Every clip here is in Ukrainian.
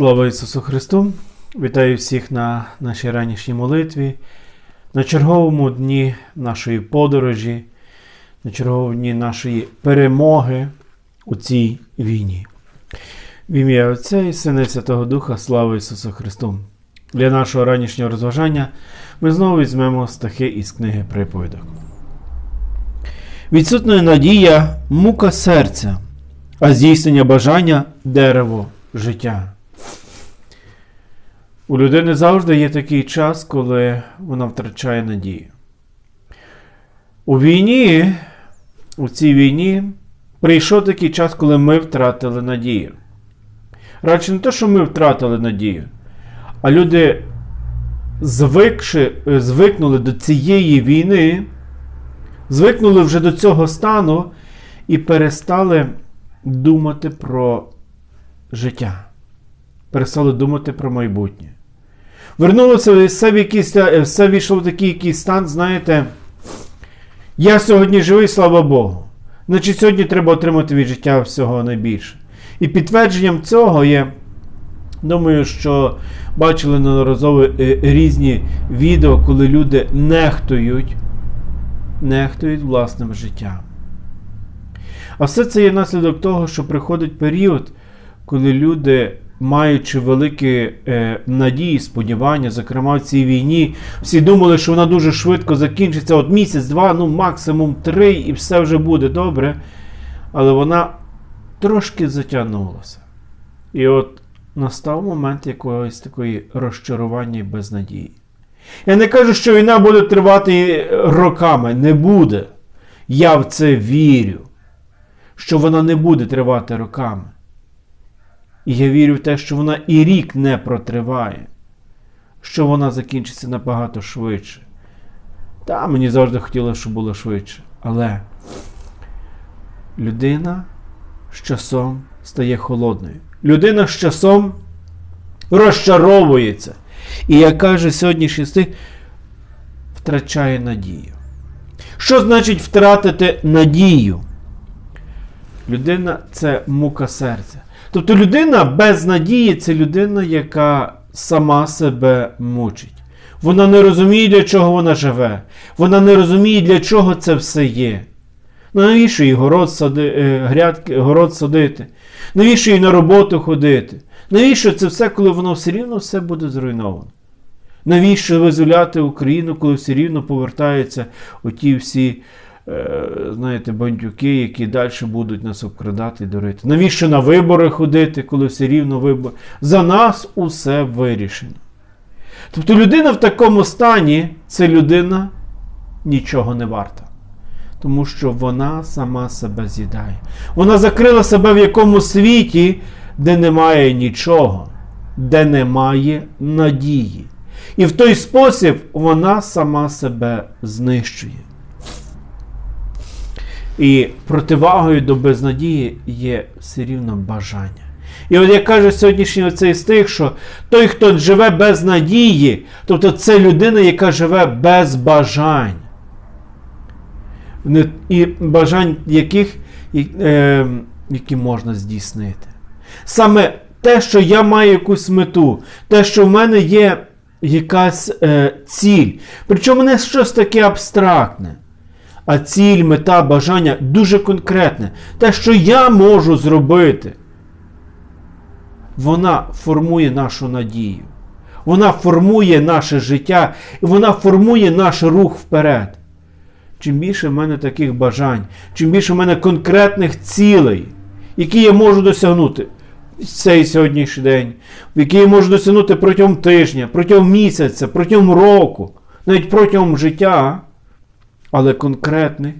Слава Ісусу Христу! Вітаю всіх на нашій ранішній молитві, на черговому дні нашої подорожі, на черговому дні нашої перемоги у цій війні. В ім'я Отця і Сина Святого Духа, слава Ісусу Христу! Для нашого ранішнього розважання ми знову візьмемо стахи із книги Приповідок. Відсутна надія мука серця, а здійснення бажання дерево життя. У людини завжди є такий час, коли вона втрачає надію. У війні, у цій війні, прийшов такий час, коли ми втратили надію. Радше не те, що ми втратили надію, а люди, звикши, звикнули до цієї війни, звикнули вже до цього стану і перестали думати про життя, перестали думати про майбутнє. Вернулося все в якийсь, все війшло в такий якийсь стан, знаєте, я сьогодні живий, слава Богу. Значить, сьогодні треба отримати від життя всього найбільше. І підтвердженням цього є, думаю, що бачили неодноразово різні відео, коли люди нехтують, нехтують власним життям. А все це є наслідок того, що приходить період, коли люди маючи великі е, надії, сподівання, зокрема в цій війні, всі думали, що вона дуже швидко закінчиться. От місяць, два, ну максимум три, і все вже буде добре. Але вона трошки затягнулася. І от настав момент якогось такої розчарування і безнадії. Я не кажу, що війна буде тривати роками. Не буде. Я в це вірю, що вона не буде тривати роками. І я вірю в те, що вона і рік не протриває, що вона закінчиться набагато швидше. Та, мені завжди хотілося, щоб було швидше. Але людина з часом стає холодною. Людина з часом розчаровується. І, як каже сьогоднішній стих, втрачає надію. Що значить втратити надію? Людина це мука серця. Тобто людина без надії це людина, яка сама себе мучить. Вона не розуміє, для чого вона живе. Вона не розуміє, для чого це все є. Ну, навіщо їй город, сади, е, грядки, город садити? Навіщо їй на роботу ходити? Навіщо це все, коли воно все рівно все буде зруйновано? Навіщо визволяти Україну, коли все рівно повертаються оті всі знаєте, бандюки, які далі будуть нас обкрадати і дурити. Навіщо на вибори ходити, коли все рівно вибори? За нас усе вирішено. Тобто людина в такому стані це людина нічого не варта. Тому що вона сама себе з'їдає. Вона закрила себе в якому світі, де немає нічого, де немає надії. І в той спосіб вона сама себе знищує. І противагою до безнадії є все рівно бажання. І от як каже сьогоднішній оцей стих, що той, хто живе без надії, тобто це людина, яка живе без бажань. І бажань яких, е, які можна здійснити. Саме те, що я маю якусь мету, те, що в мене є якась е, ціль. Причому не щось таке абстрактне а ціль, мета, бажання дуже конкретне. Те, що я можу зробити, вона формує нашу надію. Вона формує наше життя і вона формує наш рух вперед. Чим більше в мене таких бажань, чим більше в мене конкретних цілей, які я можу досягнути цей сьогоднішній день, які я можу досягнути протягом тижня, протягом місяця, протягом року, навіть протягом життя, але конкретний,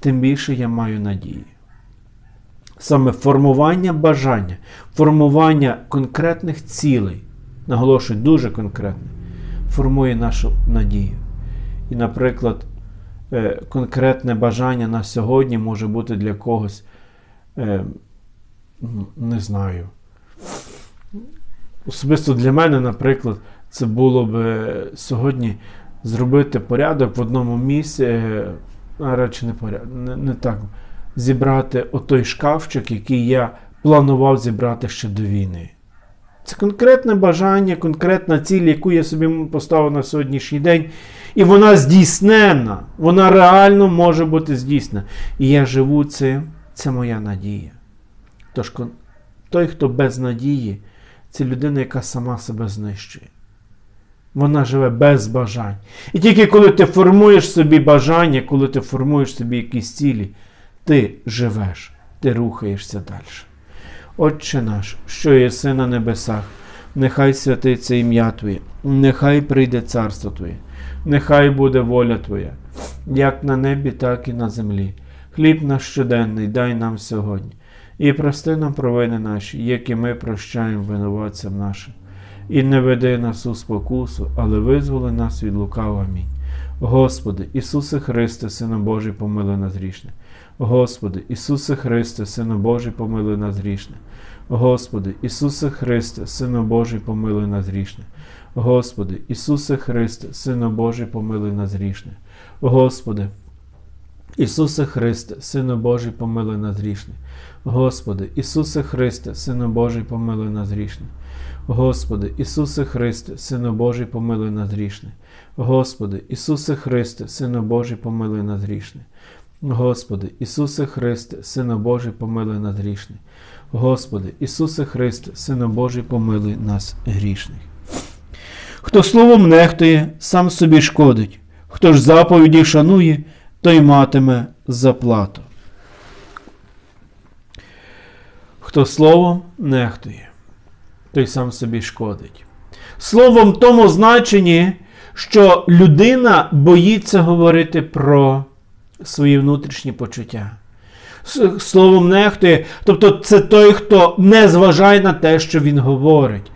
тим більше я маю надію. Саме формування бажання, формування конкретних цілей, наголошую, дуже конкретне, формує нашу надію. І, наприклад, е, конкретне бажання на сьогодні може бути для когось, е, не знаю. Особисто для мене, наприклад, це було б е, сьогодні зробити порядок в одному місці, е, а речі не порядок, не, не так. Зібрати отой шкафчик, який я планував зібрати ще до війни. Це конкретне бажання, конкретна ціль, яку я собі поставив на сьогоднішній день. І вона здійснена, вона реально може бути здійснена. І я живу цим, це моя надія. Тож той, хто без надії, це людина, яка сама себе знищує. Вона живе без бажань. І тільки коли ти формуєш собі бажання, коли ти формуєш собі якісь цілі, ти живеш, ти рухаєшся далі. Отче наш, що єси на небесах, нехай святиться ім'я Твоє, нехай прийде царство Твоє, нехай буде воля Твоя, як на небі, так і на землі. Хліб наш щоденний дай нам сьогодні, і прости нам провини наші, які ми прощаємо винуватцям нашим. І не веди нас у спокусу, але визволи нас від лукава. Амінь. Господи, Ісусе Христе, Сина Божий, помилуй нас грішне. Господи, Ісусе Христе, Сина Божий, помилуй нас грішне. Господи, Ісусе Христе, Сина Божий, помилуй нас грішне. Господи, Ісусе Христе, Сина Божий, помилуй нас грішне. Господи, Ісусе Христе, Сина Божий, помилуй нас грішне. Господи, Ісусе Христе, Сина Божий, помилуй нас грішне. Господи, Ісусе Христе, Сина Божий, помилуй нас грішне. Господи, Ісусе Христе, Сина Божий, помилуй нас грішне. Господи, Ісусе Христе, Сина Божий, помилуй нас грішних. Господи, Ісусе Христе, Сина Божий, помилуй нас грішних. Хто словом нехтує, сам собі шкодить, хто ж заповіді шанує, той матиме заплату. Хто словом нехтує, той сам собі шкодить. Словом в тому значенні, що людина боїться говорити про свої внутрішні почуття. Словом нехтує, тобто це той, хто не зважає на те, що він говорить.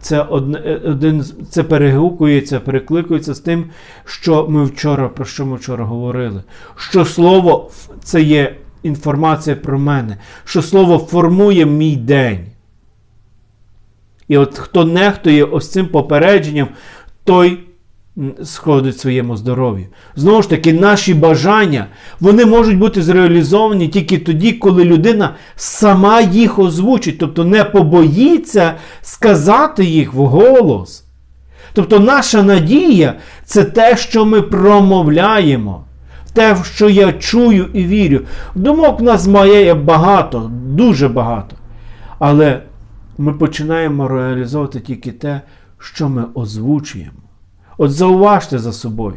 Це один, це перегукується, перекликується з тим, що ми вчора, про що ми вчора говорили. Що слово це є інформація про мене, що слово формує мій день. І от хто нехтує ось цим попередженням, той сходить своєму здоров'ю. Знову ж таки, наші бажання вони можуть бути зреалізовані тільки тоді, коли людина сама їх озвучить, тобто не побоїться сказати їх вголос. Тобто наша надія це те, що ми промовляємо, те, що я чую і вірю. Думок в нас має багато, дуже багато. Але ми починаємо реалізовувати тільки те, що ми озвучуємо. От зауважте за собою,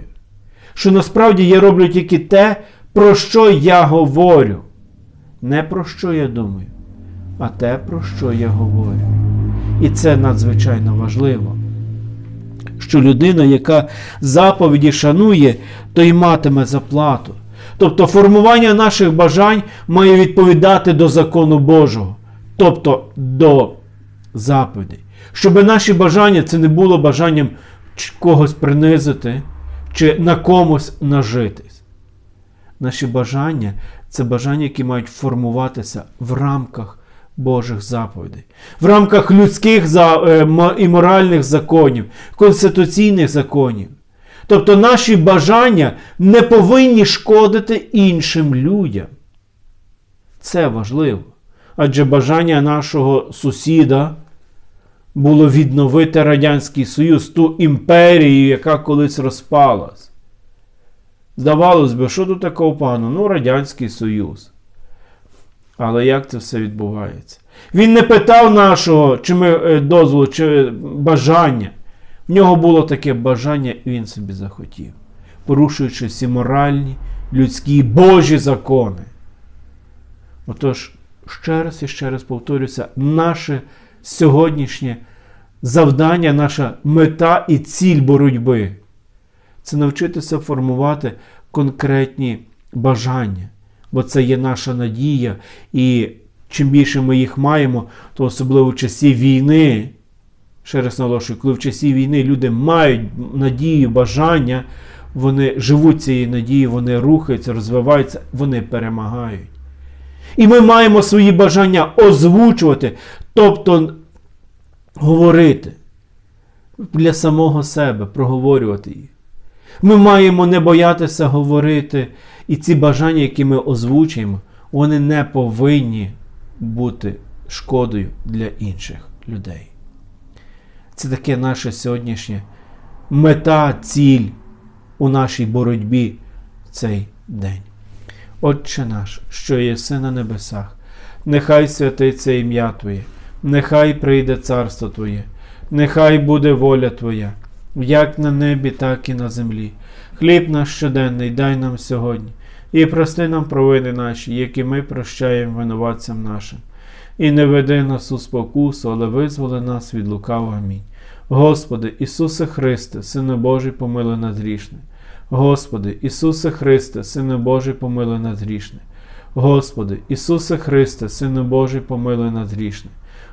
що насправді я роблю тільки те, про що я говорю. Не про що я думаю, а те, про що я говорю. І це надзвичайно важливо. Що людина, яка заповіді шанує, то й матиме заплату. Тобто формування наших бажань має відповідати до закону Божого, тобто до заповідей. Щоб наші бажання це не було бажанням когось принизити чи на комусь нажитись. Наші бажання це бажання, які мають формуватися в рамках Божих заповідей, в рамках людських е, і моральних законів, конституційних законів. Тобто наші бажання не повинні шкодити іншим людям. Це важливо. Адже бажання нашого сусіда було відновити Радянський Союз, ту імперію, яка колись розпалась. Здавалось би, що тут такого поганого? Ну, Радянський Союз. Але як це все відбувається? Він не питав нашого чи ми е, дозволу, чи бажання. В нього було таке бажання, і він собі захотів, порушуючи всі моральні, людські Божі закони. Отож, ще раз і ще раз повторюся, наше сьогоднішнє завдання, наша мета і ціль боротьби це навчитися формувати конкретні бажання, бо це є наша надія. І чим більше ми їх маємо, то особливо в часі війни. Ще раз наголошую, коли в часі війни люди мають надію, бажання, вони живуть цією надією, вони рухаються, розвиваються, вони перемагають. І ми маємо свої бажання озвучувати, тобто говорити для самого себе, проговорювати їх. Ми маємо не боятися говорити, і ці бажання, які ми озвучуємо, вони не повинні бути шкодою для інших людей. Це таке наше сьогоднішнє мета, ціль у нашій боротьбі в цей день. Отче наш, що єси на небесах, нехай святиться ім'я Твоє, нехай прийде царство Твоє, нехай буде воля Твоя, як на небі, так і на землі. Хліб наш щоденний дай нам сьогодні, і прости нам провини наші, які ми прощаємо винуватцям нашим. І не веди нас у спокусу, але визволи нас від лукавого. Амінь. Господи, Ісусе Христе, Сине Божий, помилуй нас грішне. Господи, Ісусе Христе, Сине Божий, помилуй нас грішне. Господи, Ісусе Христе, Сине Божий, помилуй нас грішне.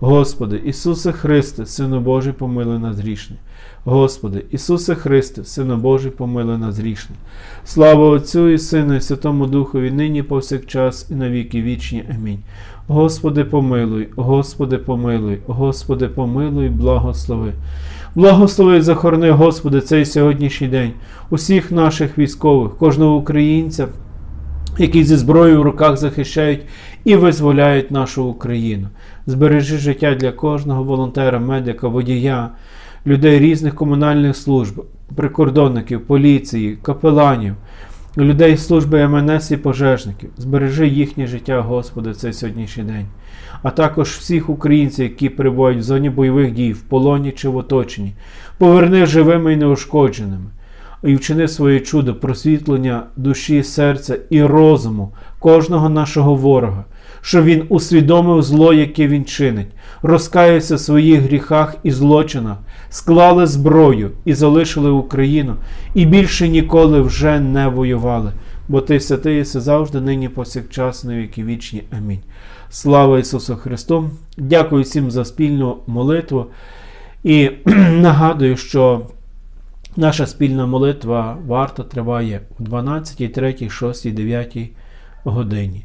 Господи, Ісусе Христе, Сине Божий, помилуй нас грішне. Господи, Ісусе Христе, Сине Божий, помилуй нас грішне. Слава Отцю і Сину, і Святому Духові, нині повсякчас і на віки вічні. Амінь. Господи, помилуй, Господи, помилуй, Господи, помилуй, благослови. Благослови і захорони, Господи, цей сьогоднішній день, усіх наших військових, кожного українця, які зі зброєю в руках захищають і визволяють нашу Україну. Збережи життя для кожного волонтера, медика, водія, людей різних комунальних служб, прикордонників, поліції, капеланів, людей служби МНС і пожежників. Збережи їхнє життя, Господи, цей сьогоднішній день. А також всіх українців, які перебувають в зоні бойових дій, в полоні чи в оточенні. Поверни живими і неушкодженими і вчини своє чудо просвітлення душі, серця і розуму кожного нашого ворога, щоб він усвідомив зло, яке він чинить, розкаявся в своїх гріхах і злочинах, склали зброю і залишили Україну, і більше ніколи вже не воювали. Бо ти святий єси завжди, нині повсякчас, на віки вічні. Амінь. Слава Ісусу Христу! Дякую всім за спільну молитву. І нагадую, що наша спільна молитва варта триває у 12, 3, 6, 9 годині.